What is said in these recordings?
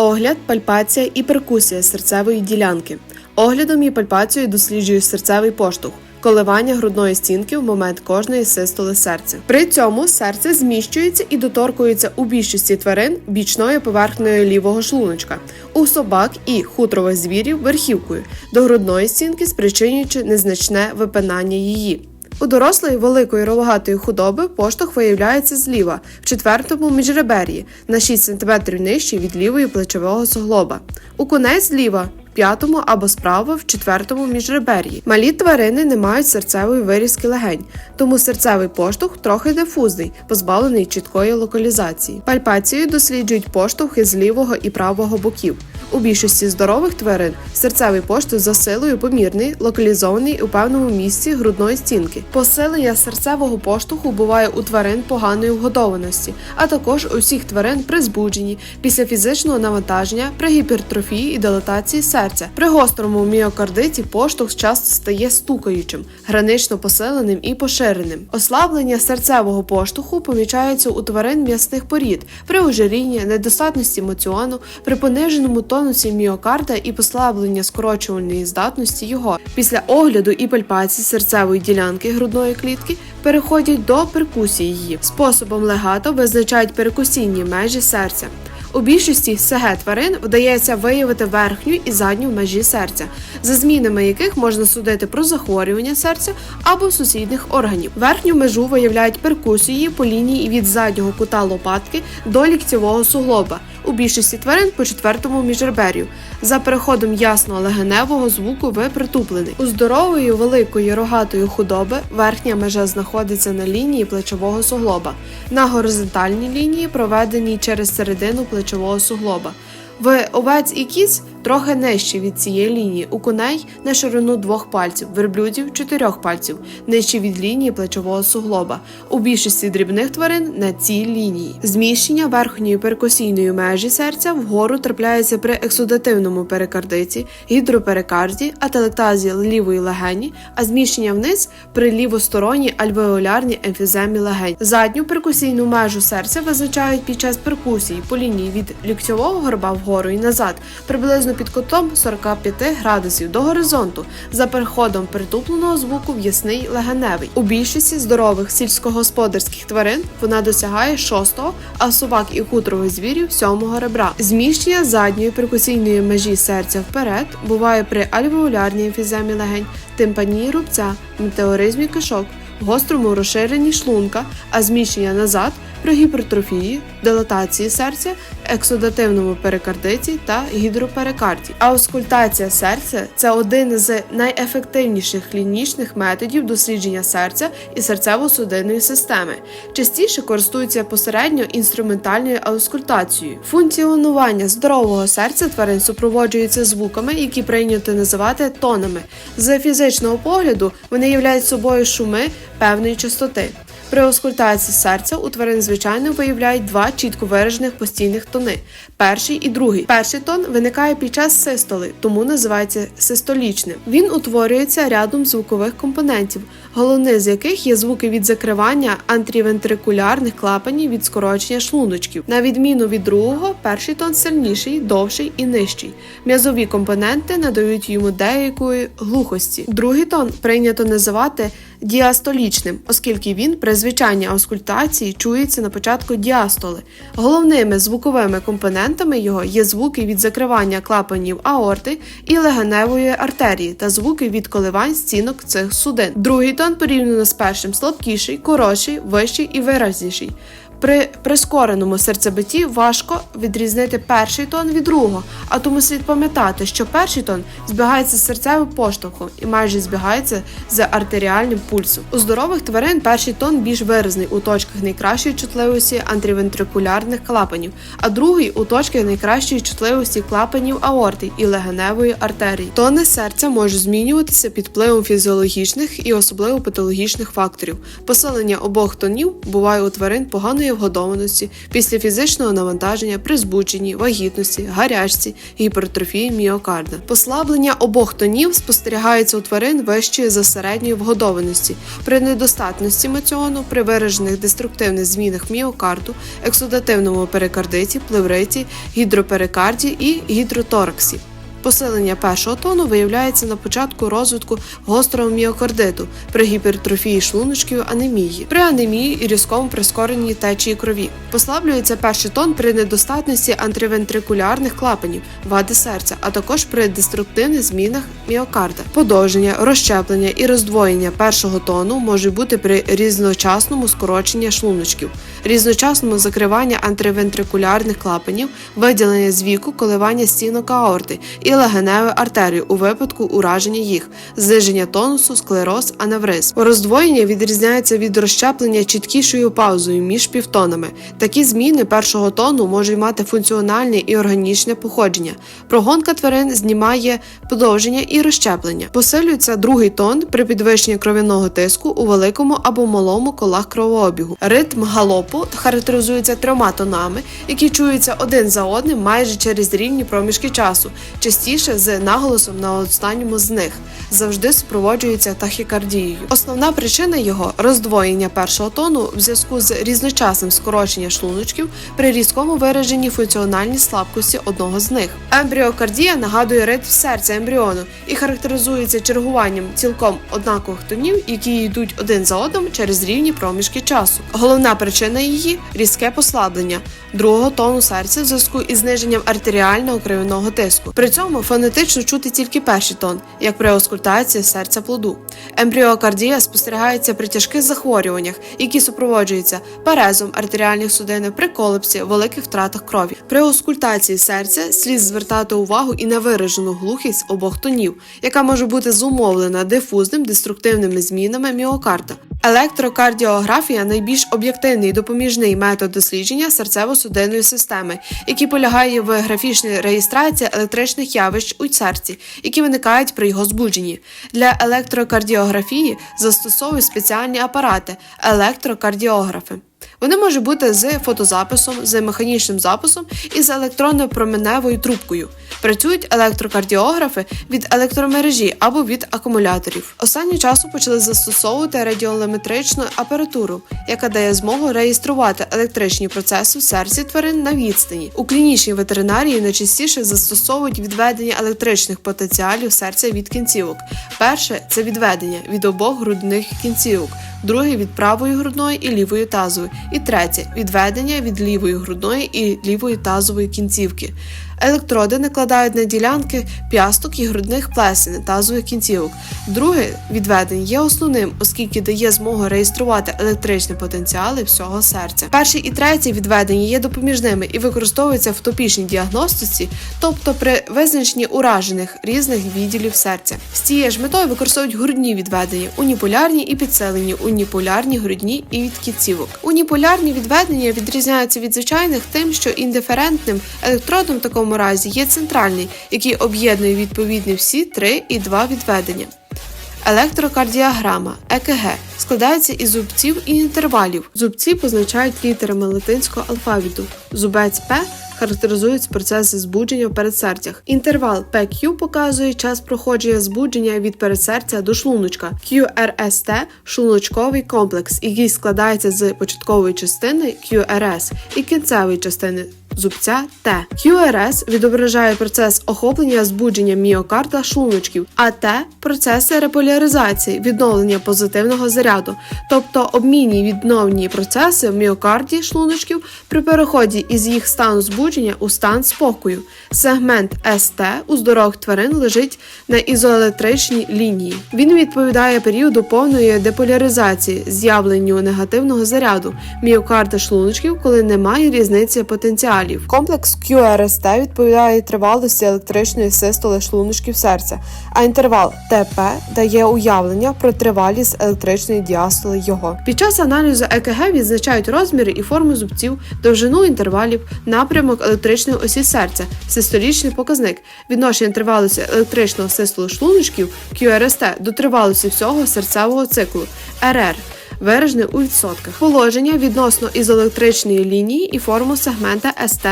Огляд, пальпація і перкусія серцевої ділянки. Оглядом і пальпацією досліджую серцевий поштовх. Коливання грудної стінки в момент кожної систоли серця. При цьому серце зміщується і доторкується у більшості тварин бічною поверхнею лівого шлуночка, у собак і хутрових звірів верхівкою до грудної стінки, спричинюючи незначне випинання її. У дорослої великої рогатої худоби поштовх виявляється зліва, в четвертому міжребер'ї, на 6 см нижче від лівої плечового суглоба. У конець зліва, в п'ятому або справа в четвертому міжребер'ї. Малі тварини не мають серцевої вирізки легень, тому серцевий поштовх трохи дифузний, позбавлений чіткої локалізації. Пальпацією досліджують поштовхи з лівого і правого боків. У більшості здорових тварин серцевий поштовх за силою помірний, локалізований у певному місці грудної стінки. Посилення серцевого поштовху буває у тварин поганої вгодованості, а також у всіх тварин при збудженні, після фізичного навантаження, при гіпертрофії і дилатації серця. При гострому міокардиті поштовх часто стає стукаючим, гранично посиленим і поширеним. Ослаблення серцевого поштовху помічається у тварин м'ясних порід при ожирінні, недостатності моціону, при пониженому тонусі міокарда і послаблення скорочувальної здатності його. Після огляду і пальпації серцевої ділянки грудної клітки переходять до перкусії її. Способом легато визначають перкусійні межі серця. У більшості СГ тварин вдається виявити верхню і задню межі серця, за змінами яких можна судити про захворювання серця або сусідних органів. Верхню межу виявляють перкусії по лінії від заднього кута лопатки до ліктєвого суглоба. У більшості тварин по четвертому міжребер'ю. За переходом ясного легеневого звуку ви притуплений. У здорової великої рогатої худоби верхня межа знаходиться на лінії плечового суглоба, на горизонтальній лінії, проведеній через середину плечового суглоба. В овець і кіз трохи нижче від цієї лінії, у коней на ширину двох пальців, верблюдів чотирьох пальців, нижче від лінії плечового суглоба. У більшості дрібних тварин на цій лінії. Зміщення верхньої перкусійної межі серця вгору трапляється при ексудативному перикардиті, гідроперикарді, ателектазі лівої легені, а зміщення вниз при лівосторонній альвеолярній емфіземі легень. Задню перкусійну межу серця визначають під час перкусії по лінії від ліктьового горба вгору і назад, приблизно під кутом 45 градусів до горизонту, за переходом притупленого звуку в ясний легеневий. У більшості здорових сільськогосподарських тварин вона досягає шостого, а собак і хутрових звірів сьомого ребра. Зміщення задньої перкусійної межі серця вперед буває при альвеолярній емфіземі легень, тимпанії рубця, метеоризмі кишок, гострому розширенні шлунка, а зміщення назад при гіпертрофії, дилатації серця, ексудативному перикардиті та гідроперикарді. Аускультація серця це один з найефективніших клінічних методів дослідження серця і серцево-судинної системи. Частіше користуються посередньо інструментальною аускультацією. Функціонування здорового серця тварин супроводжується звуками, які прийнято називати тонами. З фізичного погляду вони являють собою шуми певної частоти. При аускультації серця у тварин звичайно виявляють два чітко виражених постійних тони: перший і другий. Перший тон виникає під час систоли, тому називається систолічним. Він утворюється рядом звукових компонентів, головний з яких є звуки від закривання антрівентрикулярних клапанів від скорочення шлуночків. На відміну від другого, перший тон сильніший, довший і нижчий. М'язові компоненти надають йому деякої глухості. Другий тон прийнято називати діастолічним, оскільки він при звичайній аускультації чується на початку діастоли. Головними звуковими компонентами його є звуки від закривання клапанів аорти і легеневої артерії та звуки від коливань стінок цих судин. Другий тон порівняно з першим слабкіший, коротший, вищий і виразніший. При прискореному серцебитті важко відрізнити перший тон від другого, а тому слід пам'ятати, що перший тон збігається з серцевим поштовхом і майже збігається з артеріальним пульсом. У здорових тварин перший тон більш виразний у точках найкращої чутливості антрівентрикулярних клапанів, а другий у точках найкращої чутливості клапанів аорти і легеневої артерії. Тони серця можуть змінюватися під впливом фізіологічних і особливо патологічних факторів. Посилення обох тонів буває у тварин поганої серцевої вгодованості після фізичного навантаження при збудженні, вагітності, гарячці, гіпертрофії міокарда. Послаблення обох тонів спостерігається у тварин вищої за середньої вгодованості. При недостатності маціону, при виражених деструктивних змінах міокарду, ексудативному перикардиті, плевриті, гідроперикарді і гідротораксі. Посилення першого тону виявляється на початку розвитку гострого міокардиту при гіпертрофії шлуночків анемії, при анемії і різкому прискоренні течії крові. Послаблюється перший тон при недостатності антривентрикулярних клапанів, вади серця, а також при деструктивних змінах міокарда. Подовження, розщеплення і роздвоєння першого тону може бути при різночасному скороченні шлуночків, різночасному закриванні антривентрикулярних клапанів, виділення з віку, коливання стінок аорти і легеневої артерії у випадку ураження їх, зниження тонусу, склероз, аневриз. Роздвоєння відрізняється від розщеплення чіткішою паузою між півтонами. Такі зміни першого тону можуть мати функціональне і органічне походження. Прогонка тварин знімає подовження і розщеплення. Посилюється другий тон при підвищенні кров'яного тиску у великому або малому колах кровообігу. Ритм галопу характеризується трьома тонами, які чуються один за одним майже через рівні проміжки часу, частіше з наголосом на останньому з них, завжди супроводжується тахікардією. Основна причина його роздвоєння першого тону в зв'язку з різночасним скороченням шлуночків при різкому вираженні функціональній слабкості одного з них. Ембріокардія нагадує ритм серця ембріону і характеризується чергуванням цілком однакових тонів, які йдуть один за одним через рівні проміжки часу. Головна причина її різке послаблення другого тону серця в зв'язку із зниженням артеріального кров'яного тиску. При цьому фонетично чути тільки перший тон, як при аускультації серця плоду. Ембріокардія спостерігається при тяжких захворюваннях, які супроводжуються парезом артеріальних судин при колепсі, великих втратах крові. При аускультації серця слід звертати увагу і на виражену глухість обох тонів, яка може бути зумовлена дифузним деструктивними змінами міокарда. Електрокардіографія найбільш об'єктивний допоміжний метод дослідження серцево-судинної системи, який полягає в графічній реєстрації електричних явищ у серці, які виникають при його збудженні. Для електрокардіографії застосовують спеціальні апарати електрокардіографи. Вони можуть бути з фотозаписом, з механічним записом і з електронною променевою трубкою. Працюють електрокардіографи від електромережі або від акумуляторів. Останнім часом почали застосовувати радіолеметричну апаратуру, яка дає змогу реєструвати електричні процеси в серці тварин на відстані. У клінічній ветеринарії найчастіше застосовують відведення електричних потенціалів серця від кінцівок. Перше це відведення від обох грудних кінцівок друге від правої грудної і лівої тазової, і третє відведення від лівої грудної і лівої тазової кінцівки. Електроди накладають на ділянки п'ясток і грудних плесен тазових кінцівок. Друге відведення є основним, оскільки дає змогу реєструвати електричні потенціали всього серця. Перше і третє відведення є допоміжними і використовуються в топічній діагностиці, тобто при визначенні уражених різних відділів серця. З цією ж метою використовують грудні відведення, уніполярні і підселені, уніполярні грудні і від кінцівок. Уніполярні відведення відрізняються від звичайних тим, що індиферентним електродом в такому разі є центральний, який об'єднує відповідні всі три і два відведення. Електрокардіограма ЕКГ складається із зубців і інтервалів. Зубці позначають літерами латинського алфавіту. Зубець П характеризують процеси збудження в передсердях. Інтервал PQ показує час проходження збудження від передсердя до шлуночка. QRST – шлуночковий комплекс, який складається з початкової частини QRS і кінцевої частини зубця Т. QRS відображає процес охоплення збудження міокарда шлуночків, а Т процеси реполяризації, відновлення позитивного заряду, тобто обмінні відновні процеси в міокарді шлуночків при переході із їх стану збудження у стан спокою. Сегмент СТ у здорових тварин лежить на ізоелектричній лінії. Він відповідає періоду повної деполяризації, з'явленню негативного заряду міокарда шлуночків, коли немає різниці потенціалів. Комплекс QRST відповідає тривалості електричної систоли шлуночків серця, а інтервал ТП дає уявлення про тривалість електричної діастоли його. Під час аналізу ЕКГ відзначають розміри і форму зубців, довжину інтервалів, напрямок електричної осі серця, систолічний показник, відношення тривалості електричного систолу шлуночків QRST до тривалості всього серцевого циклу РР. Виражене у відсотках. Положення відносно ізоелектричної лінії і форму сегмента СТ,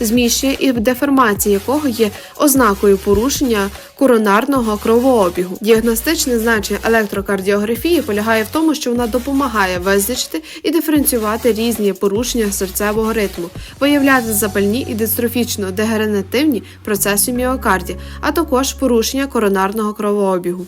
зміщення і деформація якого є ознакою порушення коронарного кровообігу. Діагностичне значення електрокардіографії полягає в тому, що вона допомагає визначити і диференціювати різні порушення серцевого ритму, виявляти запальні і дистрофічно-дегенеративні процеси в міокарді, а також порушення коронарного кровообігу.